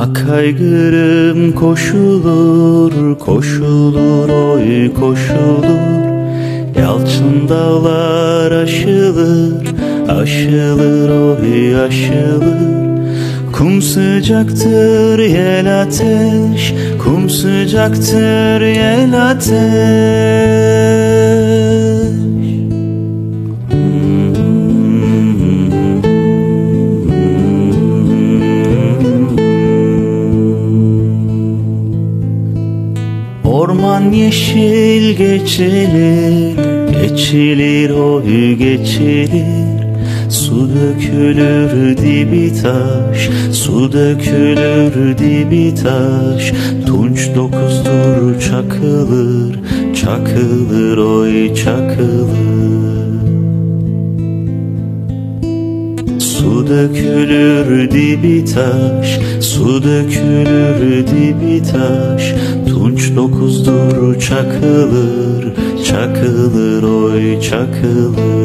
Akaygırım koşulur, koşulur oy koşulur. Yalçın dağlar aşılır, aşılır oy aşılır. Kum sıcaktır yel ateş, kum sıcaktır yel ateş Orman yeşil geçilir, geçilir oy geçilir. Su dökülür dibi taş, su dökülür dibi taş. Tunç dokuzdur çakılır, çakılır oy çakılır. Su dökülür dibi taş, su dökülür dibi taş. Tunç çakılır, çakılır oy çakılır